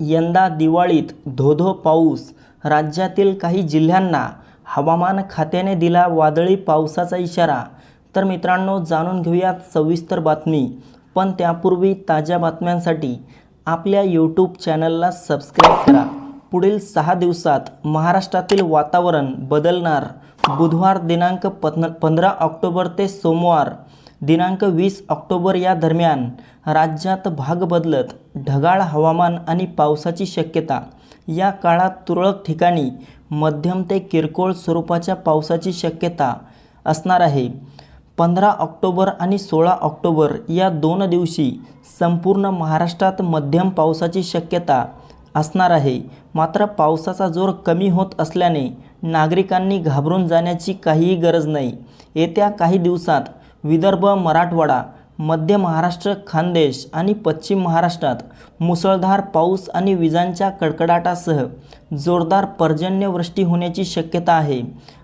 यंदा दिवाळीत धोधो पाऊस. राज्यातील काही जिल्ह्यांना हवामान खात्याने दिला वादळी पावसाचा इशारा. तर मित्रांनो जाणून घेऊयात सविस्तर बातमी. पण त्यापूर्वी ताज्या बातम्यांसाठी आपल्या यूट्यूब चॅनलला सबस्क्राईब करा. पुढील सहा दिवसात महाराष्ट्रातील वातावरण बदलणार. बुधवार दिनांक पन पंधरा ऑक्टोबर ते सोमवार दिनांक वीस ऑक्टोबर या दरम्यान राज्यात भाग बदलत ढगाळ हवामान आणि पावसाची शक्यता. या काळात तुरळक ठिकाणी मध्यम ते किरकोळ स्वरूपाच्या पावसाची शक्यता असणार आहे. पंधरा ऑक्टोबर आणि सोळा ऑक्टोबर या दोन दिवशी संपूर्ण महाराष्ट्रात मध्यम पावसाची शक्यता असणार आहे. मात्र पावसाचा जोर कमी होत असल्याने नागरिकांनी घाबरून जाण्याची काहीही गरज नाही. येत्या काही दिवसात विदर्भ मराठवाडा मध्य महाराष्ट्र खानदेश आणि पश्चिम महाराष्ट्रात मुसळधार पाऊस आणि विजांच्या कडकडाटासह जोरदार पर्जन्यवृष्टी होण्याची शक्यता आहे.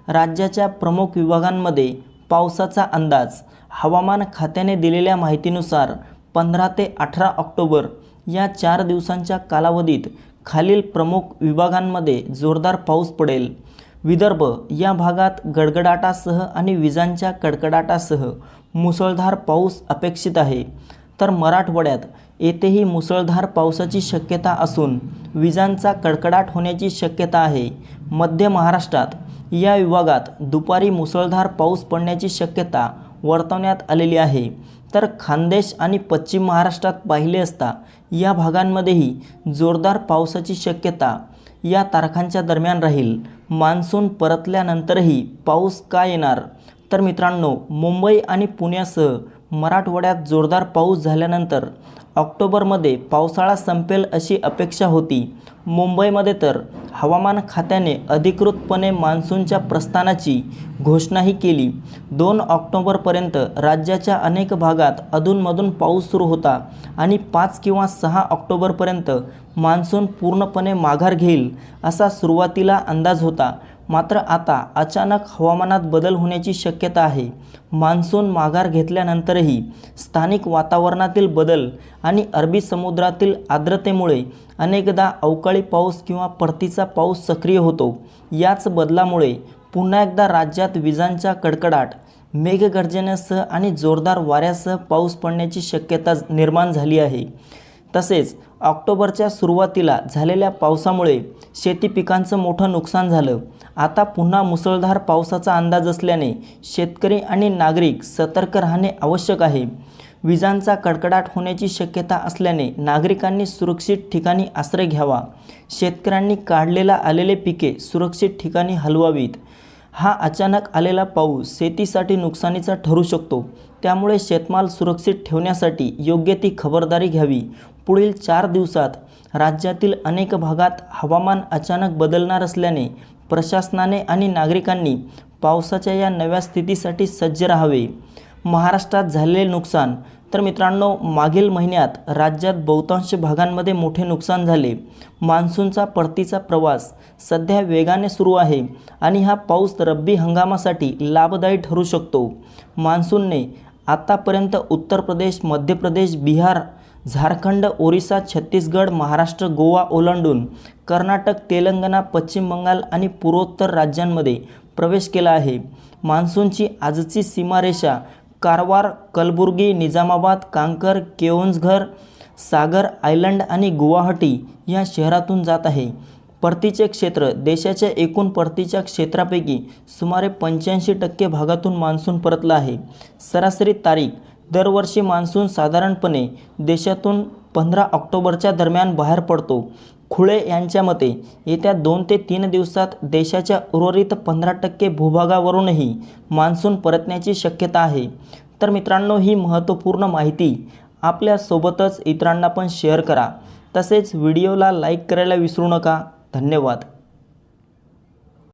राज्याच्या प्रमुख विभागांमध्ये पावसाचा अंदाज हवामान खात्याने दिलेल्या माहितीनुसार पंधरा ते अठरा ऑक्टोबर या चार दिवसांच्या कालावधीत खालील प्रमुख विभागांमध्ये जोरदार पाऊस पडेल. विदर्भ या भागात गडगडाटासह आणि विजांच्या कडकडाटासह मुसळधार पाऊस अपेक्षित आहे. तर मराठवाड्यात येथेही मुसळधार पावसाची शक्यता असून विजांचा कडकडाट होण्याची शक्यता आहे. मध्य महाराष्ट्रात या विभागात दुपारी मुसळधार पाऊस पडण्याची शक्यता वर्तवण्यात आलेली आहे. तर खानदेश आणि पश्चिम महाराष्ट्रात पाहिले असता या भागांमध्येही जोरदार पावसाची शक्यता या तारखांच्या दरम्यान राहील. मान्सून परतल्यानंतरही पाऊस का येणार? तर मित्रांनो मुंबई आणि पुण्यासह मराठवाड्यात जोरदार पाऊस झाल्यानंतर ऑक्टोबरमध्ये पावसाळा संपेल अशी अपेक्षा होती. मुंबईमध्ये तर हवामान खात्याने अधिकृतपणे मान्सूनच्या प्रस्थानाची घोषणाही केली. दोन ऑक्टोबरपर्यंत राज्याच्या अनेक भागात अधूनमधून पाऊस सुरू होता आणि पाच किंवा सहा ऑक्टोबरपर्यंत मान्सून पूर्णपणे माघार घेईल असा सुरुवातीला अंदाज होता. मात्र आता अचानक हवामानात बदल होण्याची शक्यता आहे. मान्सून माघार घेतल्यानंतरही स्थानिक वातावरणातील बदल आणि अरबी समुद्रातील आर्द्रतेमुळे अनेकदा अवकाळी पाऊस किंवा परतीचा पाऊस सक्रिय होतो. याच बदलामुळे पुन्हा एकदा राज्यात विजांच्या कडकडाट मेघगर्जनेसह आणि जोरदार वाऱ्यासह पाऊस पडण्याची शक्यता निर्माण झाली आहे. तसेच ऑक्टोबरच्या सुरुवातीला झालेल्या पावसामुळे शेती पिकांचं मोठं नुकसान झालं. आता पुन्हा मुसळधार पावसाचा अंदाज असल्याने शेतकरी आणि नागरिक सतर्क राहणे आवश्यक आहे. विजांचा कडकडाट होण्याची शक्यता असल्याने नागरिकांनी सुरक्षित ठिकाणी आश्रय घ्यावा. शेतकऱ्यांनी काढलेला आलेले पिके सुरक्षित ठिकाणी हलवावीत. हा अचानक आलेला पाऊस शेतीसाठी नुकसानीचा ठरू शकतो. त्यामुळे शेतमाल सुरक्षित ठेवण्यासाठी योग्य ती खबरदारी घ्यावी. पुढील चार दिवसात राज्यातील अनेक भागात हवामान अचानक बदलणार असल्याने प्रशासनाने आणि नागरिकांनी पावसाच्या या नव्या स्थितीसाठी सज्ज राहावे. महाराष्ट्रात झालेले नुकसान तर मित्रांनो मागील महिन्यात राज्यात बहुतांश भागांमध्ये मोठे नुकसान झाले. मान्सूनचा परतीचा प्रवास सध्या वेगाने सुरू आहे आणि हा पाऊस रब्बी हंगामासाठी लाभदायी ठरू शकतो. मान्सूनने आतापर्यंत उत्तर प्रदेश मध्य प्रदेश बिहार झारखंड ओरिसा छत्तीसगड महाराष्ट्र गोवा ओलांडून कर्नाटक तेलंगणा पश्चिम बंगाल आणि पूर्वोत्तर राज्यांमध्ये प्रवेश केला आहे. मान्सूनची आजची सीमारेषा कारवार कलबुर्गी निजामाबाद कांकर केओन्सघर सागर आयलंड आणि गुवाहाटी या शहरातून जात आहे. परतीचे क्षेत्र देशाच्या एकूण परतीच्या क्षेत्रापैकी सुमारे पंच्याऐंशी टक्के भागातून मान्सून परतला आहे. सरासरी तारीख दरवर्षी मान्सून साधारणपणे देशातून पंधरा ऑक्टोबरच्या दरम्यान बाहेर पडतो. खुळे यांच्या मते येत्या दोन ते तीन दिवसात देशाच्या उर्वरित पंधरा टक्के भूभागावरूनही मान्सून परतण्याची शक्यता आहे. तर मित्रांनो ही महत्त्वपूर्ण माहिती आपल्यासोबतच इतरांना पण शेअर करा. तसेच व्हिडिओला लाईक करायला विसरू नका. धन्यवाद.